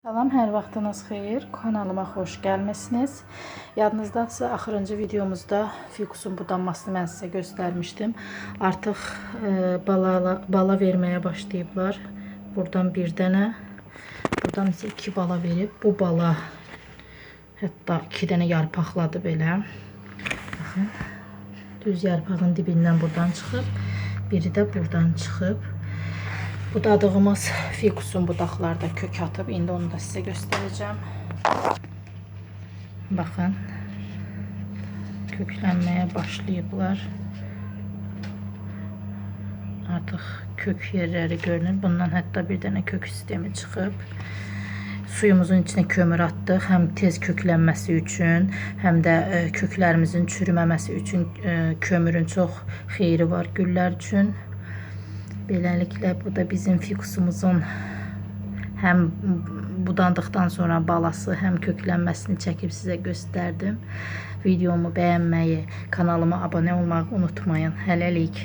Salam, hər vaxtınız xeyir. Kanalıma xoş gəlmisiniz. Yadınızdadsa, axırıncı videomuzda fikusun budanmasını mən sizə göstərmişdim. Artıq e, bala, bala verməyə başlayıblar. Buradan bir dənə, buradan isə iki bala verib. Bu bala hətta iki dənə yarpaqladı belə. Baxın. Düz yarpağın dibindən buradan çıxıb, biri də buradan çıxıb. Budadığımız fikusun budaqlarda kök atıb. İndi onu da sizə göstərəcəm. Baxın. Köklənməyə başlayıblar. Artıq kök yerləri görünür. Bundan hətta bir dənə kök sistemi çıxıb. Suyumuzun içinə kömür atdıq. Həm tez köklənməsi üçün, həm də e, köklərimizin çürüməməsi üçün e, kömürün çox xeyri var güllər üçün. Beləliklə bu da bizim fikusumuzun həm budandıqdan sonra balası, həm köklənməsini çəkib sizə göstərdim. Videomu bəyənməyi, kanalıma abunə olmağı unutmayın. Hələlik.